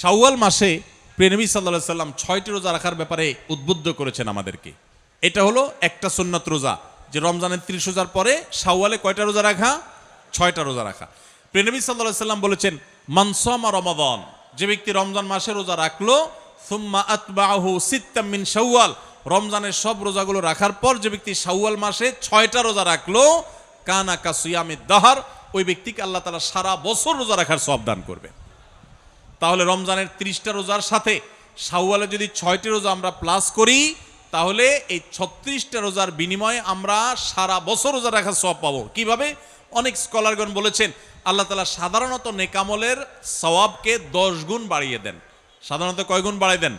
শাওয়াল মাসে প্রেনবী সাল্লাহ সাল্লাম ছয়টি রোজা রাখার ব্যাপারে উদ্বুদ্ধ করেছেন আমাদেরকে। এটা হলো একটা সুন্নত রোজা, যে রমজানের ত্রিশ রোজার পরে শাওয়ালে কয়টা রোজা রাখা? ছয়টা রোজা রাখা। প্রেনবী সাল্লাহ সাল্লাম বলেছেন মানসমা রমাদন যে ব্যক্তি রমজান মাসে রোজা রাখল, সুম্মা আতবাহু সিত্তামিন শাওয়াল রমজানের সব রোজাগুলো রাখার পর যে ব্যক্তি শাওয়াল মাসে ছয়টা রোজা রাখল, কানা কাসুয়ামি দাহার ওই ব্যক্তিকে আল্লাহ তালা সারা বছর রোজা রাখার সব দান করবে তাহলে রমজানের ত্রিশটা রোজার সাথে শাওয়ালে যদি ছয়টি রোজা আমরা প্লাস করি, তাহলে এই ছত্রিশটা রোজার বিনিময়ে আমরা সারা বছর রোজা রাখার সব পাবো। কীভাবে? অনেক স্কলারগণ বলেছেন, আল্লাহ তালা সাধারণত নেকামলের সওয়াবকে দশ গুণ বাড়িয়ে দেন। সাধারণত কয় গুণ বাড়িয়ে দেন?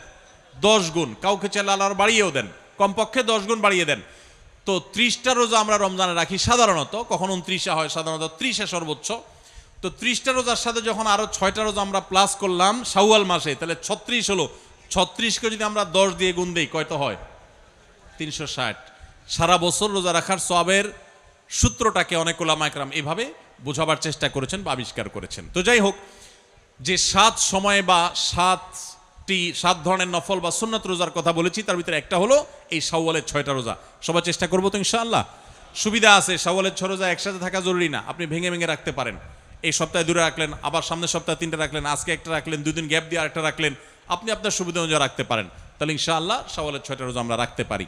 দশ গুণ। কাউকে চাইলে আল্লাহ বাড়িয়েও দেন। কমপক্ষে দশ গুণ বাড়িয়ে দেন। তো ত্রিশটা রোজা আমরা রমজানে রাখি সাধারণত, কখন উনত্রিশে হয়? সাধারণত ত্রিশে সর্বোচ্চ। তো ত্রিশটা রোজার সাথে যখন আরও ছয়টা রোজা আমরা প্লাস করলাম, শাওয়াল মাসে, তাহলে ছত্রিশ হলো। ছত্রিশকে যদি আমরা দশ দিয়ে গুণ দিই কয়তো হয়? তিনশো ষাট। সারা বছর রোজা রাখার সবের সূত্রটাকে অনেক ওলামাইকরাম এভাবে বোঝাবার চেষ্টা করেছেন বা আবিষ্কার করেছেন। তো যাই হোক, যে সাত সময় বা সাতটি, সাত ধরনের নফল বা সুন্নত রোজার কথা বলেছি, তার ভিতরে একটা হলো এই শাওয়ালের ছয়টা রোজা। সবার চেষ্টা করব তো ইনশাআল্লাহ। সুবিধা আছে, শাওয়ালের ছয় রোজা একসাথে থাকা জরুরি না, আপনি ভেঙে ভেঙে রাখতে পারেন। এই সপ্তাহে দূরে রাখলেন, আবার সামনের সপ্তাহে তিনটা রাখলেন, আজকে একটা রাখলেন, দুদিন গ্যাপ দিয়ে আরেকটা রাখলেন। আপনি আপনার সুবিধা অনুযায়ী রাখতে পারেন। তাহলে ইনশাআল্লাহ শাওয়ালের ছয়টা রোজা আমরা রাখতে পারি।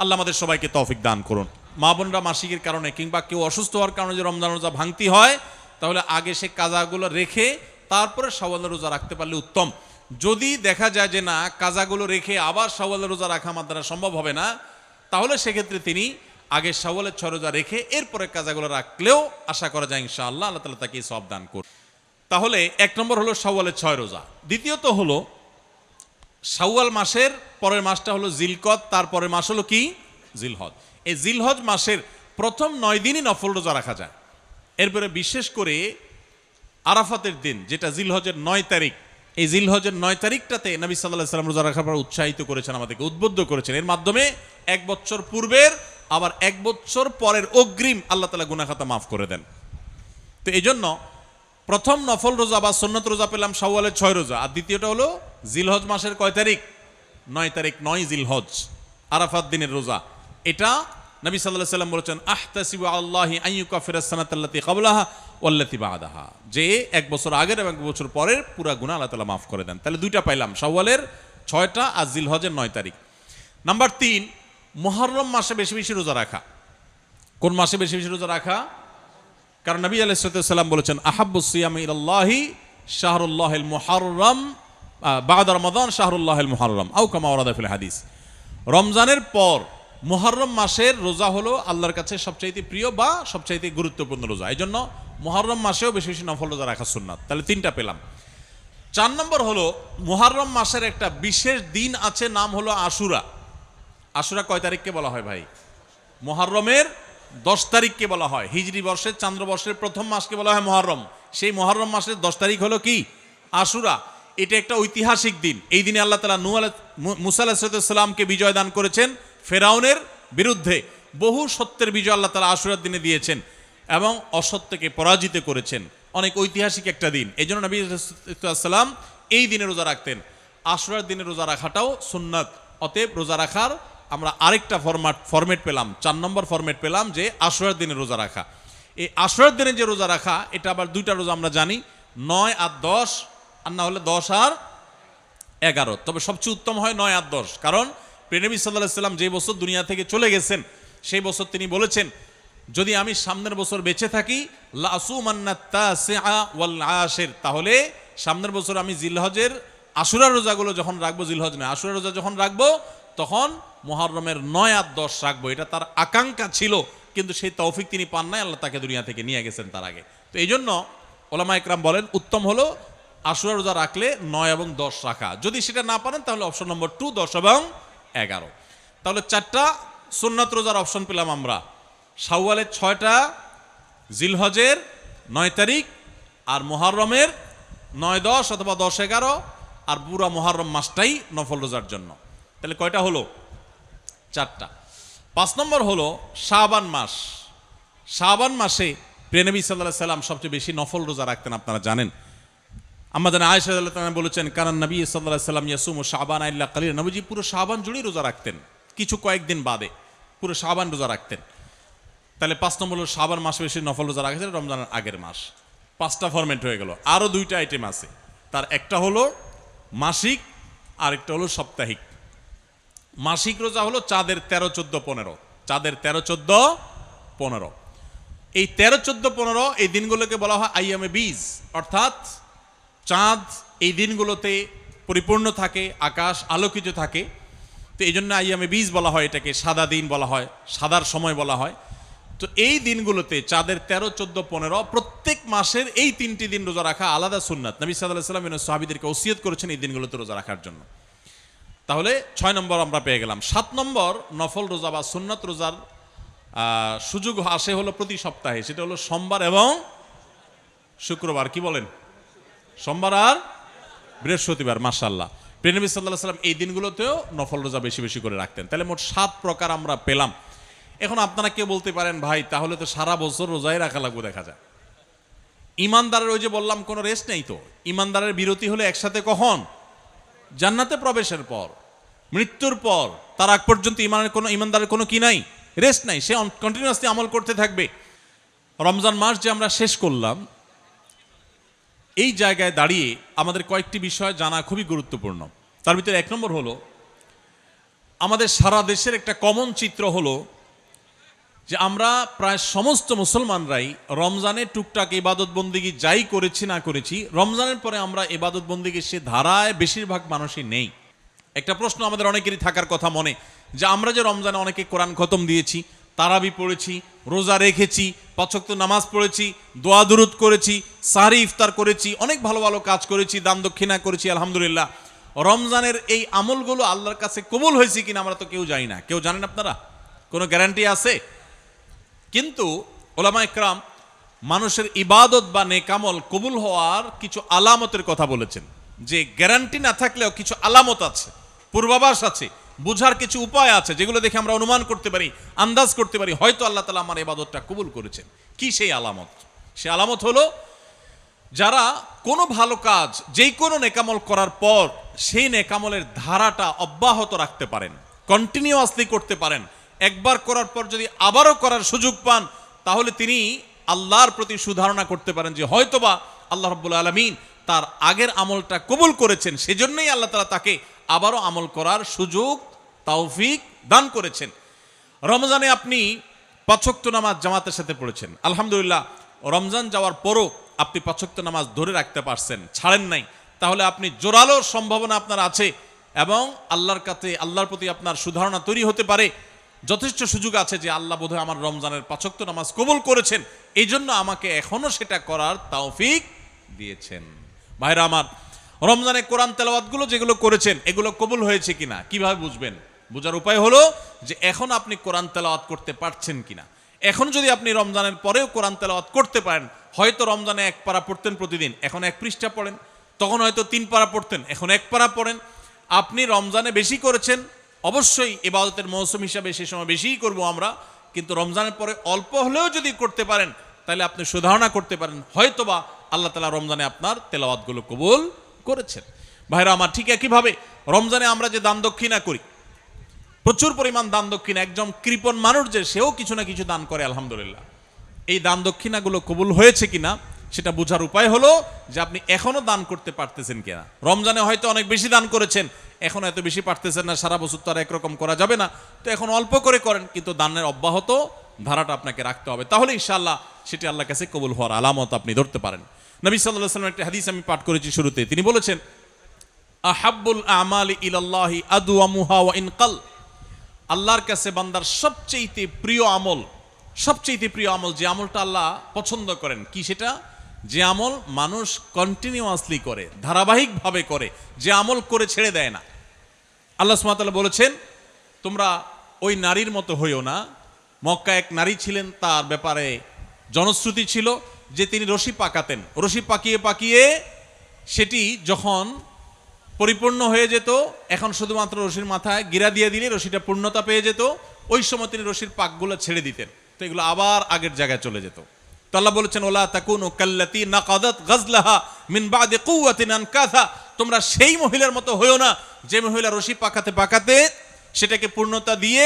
আল্লাহ আমাদের সবাইকে তৌফিক দান করুন। মা বোনরা মাসিকের কারণে কিংবা কেউ অসুস্থ হওয়ার কারণে যে রমজান রোজা ভাঙতি হয়, তাহলে আগে সে কাজাগুলো রেখে তারপরে শাওয়ালের রোজা রাখতে পারলে উত্তম। যদি দেখা যায় যে না, কাজাগুলো রেখে আবার শাওয়ালের রোজা রাখা আমার দ্বারা সম্ভব হবে না, তাহলে সেক্ষেত্রে তিনি আগে শাওয়ালের ছয় রোজা রেখে এরপরে কাজাগুলো রাখলেও আশা করা যায় ইনশাআল্লাহ আল্লাহ তালা তাকে সব দান করুন। তাহলে এক নম্বর হলো শাওয়ালের ছয় রোজা দ্বিতীয়ত হলো শাওয়াল মাসের পরের মাসটা হলো জিলকত তারপরের মাস হলো কি? জিলহজ। এই জিলহজ মাসের প্রথম নয় দিনই নফল রোজা রাখা যায়। এরপরে বিশেষ করে আরাফাতের দিন, যেটা জিলহজের নয় তারিখ। এই জিলহজের নয় তারিখটাতে নবী সাল্লাহ সাল্লাম রোজা রাখার পর উৎসাহিত করেছেন, আমাদেরকে উদ্বুদ্ধ করেছেন। এর মাধ্যমে এক বছর পূর্বের আবার এক বছর পরের অগ্রিম আল্লাহ তালা গুনাখাতা মাফ করে দেন। তো এই জন্য প্রথম নফল রোজা বা সন্নত রোজা পেলাম শাওয়ালের ছয় রোজা। আর দ্বিতীয়টা হলো জিলহজ মাসের কয় তারিখ? নয় তারিখ, নয় জিলহজ, আরাফাত দিনের রোজা। এটা নবী সাল্লাহ সাল্লাম বলেছেন, আহতাসিবু আল্লাহি আইয়ুকা ফিরাসানাতাল্লাতি কাবলাহা ওয়াল্লাতি বাদাহা। যে এক বছর আগের এবং এক বছর পরের পুরা গুণা আল্লাহ তালা মাফ করে দেন। তাহলে দুইটা পাইলাম, শাওয়ালের ছয়টা আর জিলহজের নয় তারিখ। নাম্বার তিন মহরম মাসে বেশি বেশি রোজা রাখা। কোন মাসে বেশি বেশি রোজা রাখা? কারণ নবী আলাইসাল্লাম বলেছেন আহাবুসিয়াম ইলাল্লাহি শাহরুল্লাহিল মুহাররম বাদ রমাদান শাহরুল্লাহিল মুহাররম। আউ কামা ওরাদা ফিল হাদিস। রমজানের পর মুহররম মাসের রোজা হলো আল্লাহর কাছে সবচাইতে প্রিয় বা সবচাইতে গুরুত্বপূর্ণ রোজা। এই জন্য মুহররম মাসেও বেশি বেশি নফল রোজা রাখা সুন্নাত। তাহলে তিনটা পেলাম। চার নম্বর হলো, মুহররম মাসের একটা বিশেষ দিন আছে, নাম হলো আশুরা। আশুরা কয় তারিখকে বলা হয় ভাই? মহারমের দশ তারিখকে বলা হয়। হিজরি বর্ষের চান্দ্রবর্ষের প্রথম মাসকে বলা হয় মহরম সেই মহরম মাসের দশ তারিখ হলো কি? আশুরা। এটা একটা ঐতিহাসিক দিন। এই দিনে আল্লাহ তালা নু মুসা আলাহিসামকে বিজয় দান করেছেন ফেরাউনের বিরুদ্ধে। বহু সত্যের বিজয় আল্লাহ তালা আশুরার দিনে দিয়েছেন এবং অসত্যকে পরাজিত করেছেন। অনেক ঐতিহাসিক একটা দিন। এই জন্য নবী সাল্লাম এই দিনে রোজা রাখতেন। আশুরার দিনে রোজা রাখাটাও সুন্নাত। অতএব রোজা রাখার আমরা আরেকটা ফরম্যাট ফরম্যাট পেলাম। চার নম্বর ফরম্যাট পেলাম যে আশুরার দিনে রোজা রাখা। এই আশুরার দিনে যে রোজা রাখা, এটা আবার দুইটা রোজা আমরা জানি। নয় আর দশ, আর না হলে দশ আর এগারো। তবে সবচেয়ে উত্তম হয় নয় আর দশ। কারণ প্রেনবী সাল্লাহ সাল্লাম যে বছর দুনিয়া থেকে চলে গেছেন, সেই বছর তিনি বলেছেন, যদি আমি সামনের বছর বেঁচে থাকি তাহলে সামনের বছর আমি জিলহজের আশুরা রোজাগুলো যখন রাখব, জিলহজ নয় আশুরা রোজা যখন রাখব, তখন মহরমের নয় আর দশ রাখব। এটা তার আকাঙ্ক্ষা ছিল, কিন্তু সেই তৌফিক তিনি পান নাই, আল্লাহ তাকে দুনিয়া থেকে নিয়ে গেছেন তার আগে। তো এই জন্য ওলামা একরাম বলেন, উত্তম হলো আশুরা রোজা রাখলে নয় এবং দশ রাখা। যদি সেটা না পারেন, তাহলে অপশন নম্বর টু দশ এবং এগারো। তাহলে চারটা সুন্নাত রোজার অপশন পেলাম আমরা। শাওয়ালের ছয়টা, জিলহজের নয় তারিখ, আর মোহারমের নয় দশ অথবা দশ এগারো, আর পুরা মোহারম মাসটাই নফল রোজার জন্য। তাহলে কয়টা হলো? চারটা। পাঁচ নম্বর হলো শাবান মাস। শাবান মাসে প্রেনবী সাল্লাহ সাল্লাম সবচেয়ে বেশি নফল রোজা রাখতেন, আপনারা জানেন। আমাদের আয়েশা আল্লাহ বলেছেন কারণ নবী সাল্লাল্লাহু সাল্লাম ইয়াসুম শাবান আল্লাহ কালির নবীজি পুরো শাবান জুড়েই রোজা রাখতেন, কিছু কয়েকদিন বাদে পুরো শাবান রোজা রাখতেন। তাহলে পাঁচ নম্বর হলো শাবান মাস বেশি নফল রোজা রাখেছেন রমজানের আগের মাস। পাঁচটা ফরম্যাট হয়ে গেল। আরও দুইটা আইটেম আছে। তার একটা হলো মাসিক, আরেকটা হলো সাপ্তাহিক। মাসিক রোজা হলো চাঁদের তেরো, চোদ্দ, পনেরো। চাঁদের তেরো, চোদ্দ, পনেরো। এই তেরো, চোদ্দ, পনেরো এই দিনগুলোকে বলা হয় আইএমএ বীজ। অর্থাৎ চাঁদ এই দিনগুলোতে পরিপূর্ণ থাকে, আকাশ আলোকিত থাকে। তো এই জন্য আইএমএ বীজ বলা হয় এটাকে, সাদা দিন বলা হয়, সাদার সময় বলা হয়। তো এই দিনগুলোতে চাঁদের তেরো, চোদ্দ, পনেরো প্রত্যেক মাসের এই তিনটি দিন রোজা রাখা আলাদা সুন্নাত। নবী সাল্লাহ সাল্লাম সাহাবিদেরকে ওসিয়ত করেছেন এই দিনগুলোতে রোজা রাখার জন্য। তাহলে ছয় নম্বর আমরা পেয়ে গেলাম। সাত নম্বর নফল রোজা বা সুন্নত রোজার সুযোগ আসে হলো প্রতি সপ্তাহে। সেটা হলো সোমবার এবং শুক্রবার। কি বলেন? সোমবার আর বৃহস্পতিবার মাসাল্লাহ প্রেনবী সাল্লাহ সাল্লাম এই দিনগুলোতেও নফল রোজা বেশি বেশি করে রাখতেন। তাহলে মোট সাত প্রকার আমরা পেলাম। এখন আপনারা কেউ বলতে পারেন, ভাই, তাহলে তো সারা বছর রোজাই রাখা লাগবে দেখা যায় ইমানদারের ওই যে বললাম, কোনো রেস্ট নেই তো? ইমানদারের বিরতি হলে একসাথে কখন? জান্নাতে প্রবেশের পর, মৃত্যুর পর, তার আগ পর্যন্ত ইমানের কোনো ইমানদারের কোনো কি নাই? রেস্ট নাই। সে কন্টিনিউয়াসলি আমল করতে থাকবে। রমজান মাস যে আমরা শেষ করলাম, এই জায়গায় দাঁড়িয়ে আমাদের কয়েকটি বিষয় জানা খুবই গুরুত্বপূর্ণ। তার ভিতরে এক নম্বর হলো, আমাদের সারা দেশের একটা কমন চিত্র হলো যে আমরা প্রায় সমস্ত মুসলমানরাই রমজানে টুকটাক ইবাদত বন্দিগি যাই করেছি, না করেছি, রমজানের পরে আমরা ইবাদত বন্দিগি সে ধারায় বেশিরভাগ মানুষই নেই। একটা প্রশ্ন আমাদের অনেকেরই থাকার কথা মনে, যে আমরা যে রমজানে অনেকে কোরআন খতম দিয়েছি, তারাবি পড়েছি, রোজা রেখেছি পাচক্ত নামাজ পড়েছি, দোয়া দুরুদ করেছি, সাহারি ইফতার করেছি, অনেক ভালো ভালো কাজ করেছি, দান দক্ষিণা করেছি, আলহামদুলিল্লাহ। রমজানের এই আমলগুলো আল্লাহর কাছে কবুল হয়েছে কিনা আমরা তো কেউ জানি না। কেউ জানেন আপনারা? কোনো গ্যারান্টি আছে? কিন্তু ওলামা একরাম মানুষের ইবাদত বা নেকামল কবুল হওয়ার কিছু আলামতের কথা বলেছেন। যে গ্যারান্টি না থাকলেও কিছু আলামত আছে, পূর্বাভাস আছে, বুঝার কিছু উপায় আছে যেগুলো দেখে আমরা অনুমান করতে পারি, আন্দাজ করতে পারি, হয়তো আল্লাহ তালা আমার ইবাদতটা কবুল করেছেন। কি সেই আলামত? সে আলামত হলো যারা কোনো ভালো কাজ, যেই কোনো নেকামল করার পর সেই নেকামলের ধারাটা অব্যাহত রাখতে পারেন কন্টিনিউয়াসলি করতে পারেন একবার করার পর যদি আবারও করার সুযোগ পান, তাহলে তিনি আল্লাহর প্রতি সুধারণা করতে পারেন যে হয়তোবা আল্লাহ রব্বুল আলমিন তার আগের আমলটা কবুল করেছেন, সেজন্যই আল্লাহ তালা তাকে আবারও আমল করার সুযোগ, তৌফিক দান করেছেন। রমজানে আপনি পাঁচক্ত নামাজ জামাতের সাথে পড়েছেন। আলহামদুলিল্লাহ, রমজান যাওয়ার পরও আপনি পাঁচক্ত নামাজ ধরে রাখতে পারছেন, ছাড়েন নাই। তাহলে আপনি জোরালোর সম্ভাবনা আপনার আছে এবং আল্লাহর কাছে, আল্লাহর প্রতি আপনার সুধারণা তৈরি হতে পারে। যথেষ্ট সুযোগ আছে যে আল্লাহ বোধহয় আমার রমজানের পাঁচক্ত নামাজ কবুল করেছেন। এই জন্য আমাকে এখনও সেটা করার তাওফিক দিয়েছেন। ভাইরা আমার, রমজানে কোরআন তেলাওয়াতগুলো যেগুলো করেছেন, এগুলো কবুল হয়েছে কিনা, কীভাবে বুঝবেন? বোঝার উপায় হলো যে এখন আপনি কোরআন তেলাওয়াত করতে পারছেন কিনা। এখন যদি আপনি রমজানের পরেও কোরআন তেলাওয়াত করতে পারেন, হয়তো রমজানে এক পারা পড়তেন প্রতিদিন, এখন এক পৃষ্ঠা পড়েন। তখন হয়তো তিন পারা পড়তেন, এখন এক পারা পড়েন। আপনি রমজানে বেশি করেছেন অবশ্যই এবাদতের মৌসুম হিসাবে সে সময় বেশিই করব আমরা, কিন্তু রমজানের পরে অল্প হলেও যদি করতে পারেন, তাহলে আপনি সুধারণা করতে পারেন, হয়তোবা আল্লাহ তালা রমজানে আপনার তেলাওয়াতগুলো কবুল করেছেন। ভাইরা, আমার ঠিক একইভাবে রমজানে আমরা যে দান দক্ষিণা করি, প্রচুর পরিমাণ দান দক্ষিণা, একজন কৃপণ মানুষ যে, সেও কিছু না কিছু দান করে, আলহামদুলিল্লাহ। এই দান দক্ষিণাগুলো কবুল হয়েছে কিনা, সেটা বোঝার উপায় হলো যে আপনি এখনও দান করতে পারতেছেন কিনা। রমজানে হয়তো অনেক বেশি দান করেছেন এখন এত বেশি পারতেছেন না, সারা বছর তো আর একরকম করা যাবে না। তো এখন অল্প করে করেন, কিন্তু দানের অব্যাহত ধারাটা আপনাকে রাখতে হবে। তাহলে ইনশাআল্লাহ সেটি আল্লাহ কাছে কবুল হওয়ার আলামত আপনি ধরতে পারেন। নবী সাল্লাহ সাল্লাম একটা হাদিস আমি পাঠ করেছি শুরুতে। তিনি বলেছেন, আহাব্বুল আমালি ইলাল্লাহি আদুয়ামুহা ওয়া ইনকাল। আল্লাহর কাছে বান্দার সবচেয়েতে প্রিয় আমল, সবচেয়েতে প্রিয় আমল যে আমলটা আল্লাহ পছন্দ করেন, কি সেটা? যে আমল মানুষ কন্টিনিউয়াসলি করে, ধারাবাহিকভাবে করে, যে আমল করে ছেড়ে দেয় না। আল্লাহ সুমাতাল্লাহ বলেছেন, তোমরা ওই নারীর মতো হইও না। মক্কা এক নারী ছিলেন, তার ব্যাপারে জনশ্রুতি ছিল যে তিনি রশি পাকাতেন। রশি পাকিয়ে পাকিয়ে সেটি যখন পরিপূর্ণ হয়ে যেত, এখন শুধুমাত্র রশির মাথায় গিরা দিয়ে দিলে রশিটা পূর্ণতা পেয়ে যেত, ওই সময় তিনি রশির পাকগুলো ছেড়ে দিতেন। তো এগুলো আবার আগের জায়গায় চলে যেত। আল্লাহ বলেছেন, ওলা তাকুন কাল্লাতি নাকাদাত গাজলাহা মিন বাদে কুয়াতিন আনকাথা তোমরা সেই মহিলার মতো হইও না, যে মহিলা রশি পাকাতে পাকাতে সেটাকে পূর্ণতা দিয়ে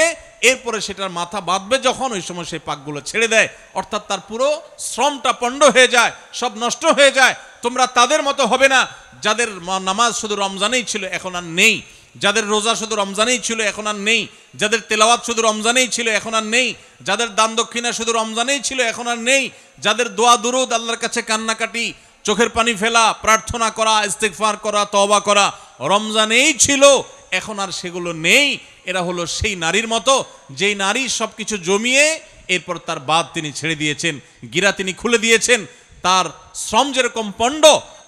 এরপরে সেটার মাথা বাঁধবে যখন ওই সময় সেই পাকগুলো ছেড়ে দেয়। অর্থাৎ তার পুরো শ্রমটা পণ্ড হয়ে যায়, সব নষ্ট হয়ে যায়। তোমরা তাদের মতো হবে না, যাদের নামাজ শুধু রমজানেই ছিল, এখন আর নেই। যাদের রোজা শুধু রমজানেই ছিল, এখন আর নেই। যাদের তেলাওয়াত শুধু রমজানেই ছিল, এখন আর নেই। যাদের দান দক্ষিণা শুধু রমজানেই ছিল, এখন আর নেই। যাদের দোয়া দুরুদ, আল্লাহর কাছে কান্নাকাটি, চোখের পানি ফেলা, প্রার্থনা করা, ইস্তেগফার করা তবা করা, রমজানেই ছিল, এখন আর সেগুলো নেই। এরা হলো সেই নারীর মতো, যেই নারী সব কিছু জমিয়ে, এরপর তার বাদ তিনি ছেড়ে দিয়েছেন, গিরা তিনি খুলে দিয়েছেন, তার শ্রম যেরকম পণ্ড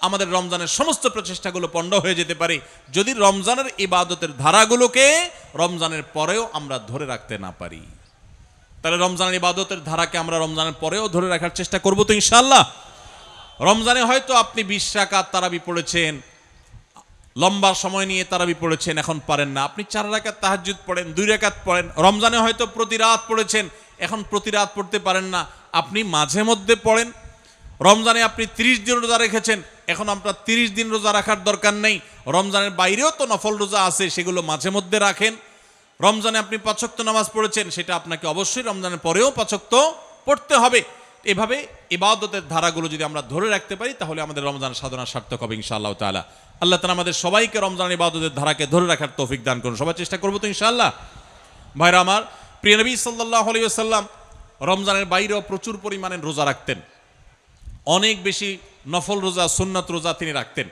আমাদের রমজানের সমস্ত প্রচেষ্টাগুলো পণ্ড হয়ে যেতে পারে। যদি রমজানের ইবাদতের ধারাগুলোকে রমজানের পরেও আমরা ধরে রাখতে না পারি। তাহলে রমজানের ইবাদতের ধারাকে আমরা রমজানের পরেও ধরে রাখার চেষ্টা করব তো ইনশাল্লাহ রমজানে হয়তো আপনি বিশ রাকাত তারাবি পড়েছেন, লম্বা সময় নিয়ে তারাবি পড়েছেন, এখন পারেন না। আপনি চার রাকাত তাহাজ্জুদ পড়েন, দুই রাকাত পড়েন, রমজানে হয়তো প্রতি রাত পড়েছেন, এখন প্রতি রাত পড়তে পারেন না। আপনি মাঝে মধ্যে পড়েন। রমজানে আপনি তিরিশ দিন রোজা রেখেছেন এখন আপনার তিরিশ দিন রোজা রাখার দরকার নেই। রমজানের বাইরেও তো নফল রোজা আছে, সেগুলো মাঝে মধ্যে রাখেন। রমজানে আপনি পাচক্ত নামাজ পড়েছেন, সেটা আপনাকে অবশ্যই রমজানের পরেও পাচক্ত পড়তে হবে। এভাবে ইবাদতের ধারাগুলো যদি আমরা ধরে রাখতে পারি, তাহলে আমাদের রমজান সাধনা সার্থক হবে ইনশাআল্লাহ তাআলা। আল্লাহ তালা আমাদের সবাইকে রমজান ইবাদতের ধারাকে ধরে রাখার তৌফিক দান করুন। সবাই চেষ্টা করব তো ইনশাআল্লাহ? ভাইরা আমার, প্রিয় নবী সাল্লাহ আলাইহি সাল্লাম রমজানের বাইরেও প্রচুর পরিমাণে রোজা রাখতেন। অনেক বেশি নফল রোজা, সুন্নত রোজা তিনি রাখতেন।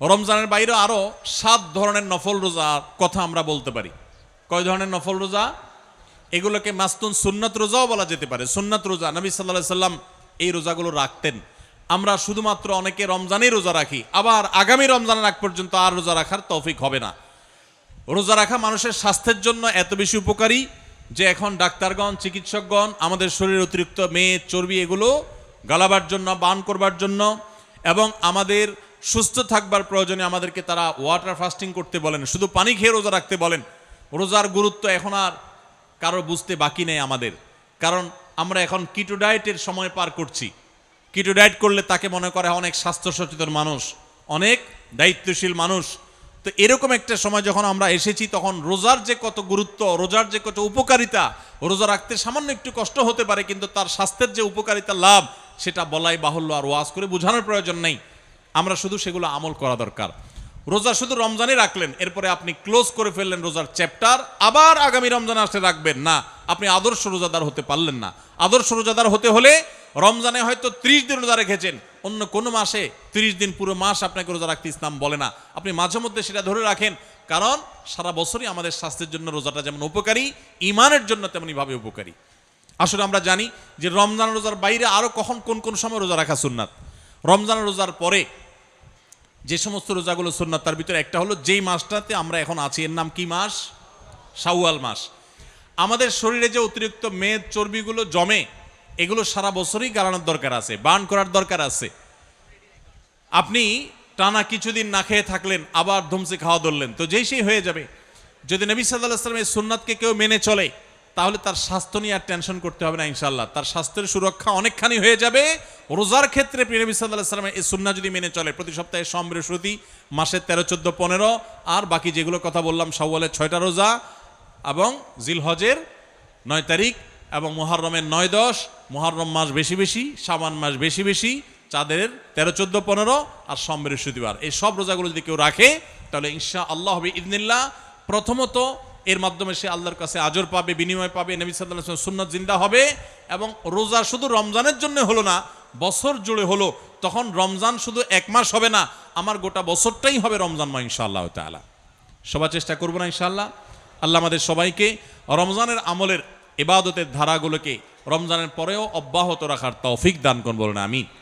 রমজানের বাইরে আরও সাত ধরনের নফল রোজার কথা আমরা বলতে পারি। কয় ধরনের নফল রোজা? এগুলোকে মাস্তুন সুন্নত রোজাও বলা যেতে পারে। সুন্নত রোজা, নবী সাল্লাহ সাল্লাম এই রোজাগুলো রাখতেন। আমরা শুধুমাত্র অনেকে রমজানেই রোজা রাখি, আবার আগামী রমজানের আগ পর্যন্ত আর রোজা রাখার তৌফিক হবে না। রোজা রাখা মানুষের স্বাস্থ্যের জন্য এত বেশি উপকারী যে এখন ডাক্তারগণ, চিকিৎসকগণ, আমাদের শরীরে অতিরিক্ত মেদ, চর্বি এগুলো গালাবার জন্য, বান করবার জন্য এবং আমাদের সুস্থ থাকবার প্রয়োজনে আমাদেরকে তারা ওয়াটার ফাস্টিং করতে বলেন, শুধু পানি খেয়ে রোজা রাখতে বলেন। রোজার গুরুত্ব এখন আর কারও বুঝতে বাকি নেই আমাদের। কারণ আমরা এখন কিটো ডায়েটের সময় পার করছি। কিটো ডায়েট করলে তাকে মনে করে অনেক স্বাস্থ্য সচেতন মানুষ, অনেক দায়িত্বশীল মানুষ। তো এরকম একটা সময় যখন আমরা এসেছি, তখন রোজার যে কত গুরুত্ব, রোজার যে কত উপকারিতা, রোজা রাখতে সামান্য একটু কষ্ট হতে পারে, কিন্তু তার স্বাস্থ্যের যে উপকারিতা, লাভ সেটা বলাই বাহুল্য আর ওয়াজ করে বোঝানোর প্রয়োজন নেই। আমরা শুধু সেগুলো আমল করা দরকার। রোজা শুধু রমজানে রাখলেন, এরপরে আপনি ক্লোজ করে ফেললেন রোজার চ্যাপ্টার, আবার আগামী রমজানে আসলে রাখবেন। না, আপনি আদর্শ রোজাদার হতে পারলেন না। আদর্শ রোজাদার হতে হলে রমজানে হয়তো ত্রিশ দিন রোজা রেখেছেন, অন্য কোনো মাসে ত্রিশ দিন পুরো মাস আপনাকে রোজা রাখতে ইসলাম বলে না। আপনি মাঝে মধ্যে সেটা ধরে রাখেন, কারণ সারা বছরই আমাদের স্বাস্থ্যের জন্য রোজাটা যেমন উপকারী ইমানের জন্য তেমনইভাবে উপকারী। আসলে আমরা জানি যে রমজান রোজার বাইরে আরও কখন কোন কোন সময় রোজা রাখা সুন্নাত? রমজান রোজার পরে যে সমস্ত রোজাগুলো সুন্নাত, তার ভিতরে একটা হলো যেই মাসটাতে আমরা এখন আছি, এর নাম কি মাস? শাওয়াল মাস। আমাদের শরীরে যে অতিরিক্ত মেদ, চর্বিগুলো জমে, এগুলো সারা বছরই গালানোর দরকার আছে বান করার দরকার আছে। আপনি টানা কিছুদিন না খেয়ে থাকলেন, আবার ধুমসে খাওয়া ধরলেন, তো যেই সেই হয়ে যাবে। যদি নবী সাল্লাহ আসলামের সুন্নাতকে কেউ মেনে চলে তাহলে তার স্বাস্থ্য নিয়ে আর টেনশন করতে হবে না ইনশাল্লাহ তার স্বাস্থ্যের সুরক্ষা অনেকখানি হয়ে যাবে। রোজার ক্ষেত্রে প্রিয় নবী সাল্লাহ সাল্লামের এই সুন্না যদি মেনে চলে, প্রতি সপ্তাহে সোম মাসের তেরো, চোদ্দ, পনেরো, আর বাকি যেগুলো কথা বললাম সওয়ালের ছয়টা রোজা এবং জিলহজের নয় তারিখ এবং মোহাররমের নয় দশ, মোহাররম মাস বেশি বেশি সাবান মাস বেশি বেশি, চাঁদের তেরো, চোদ্দ, পনেরো আর সোম, বৃহস্পতিবার। এই সব রোজাগুলো যদি কেউ রাখে, তাহলে ইনশা আল্লাহ হবে, ইদনিল্লাহ প্রথমত এর মাধ্যমে সে আল্লাহর কাছে আজর পাবে, বিনিময় পাবে, নবী সাল্লাহ সুন্নত জিন্দা হবে এবং রোজা শুধু রমজানের জন্য হলো না, বছর জুড়ে হলো। তখন রমজান শুধু এক মাস হবে না, আমার গোটা বছরটাই হবে রমজান মা ইনশাআল্লাহ তালা সবার চেষ্টা করব না ইনশাআল্লাহ। আল্লাহ আমাদের সবাইকে রমজানের আমলের এবাদতের ধারাগুলোকে রমজানের পরেও অব্যাহত রাখার তৌফিক দান করুন বলুন আমি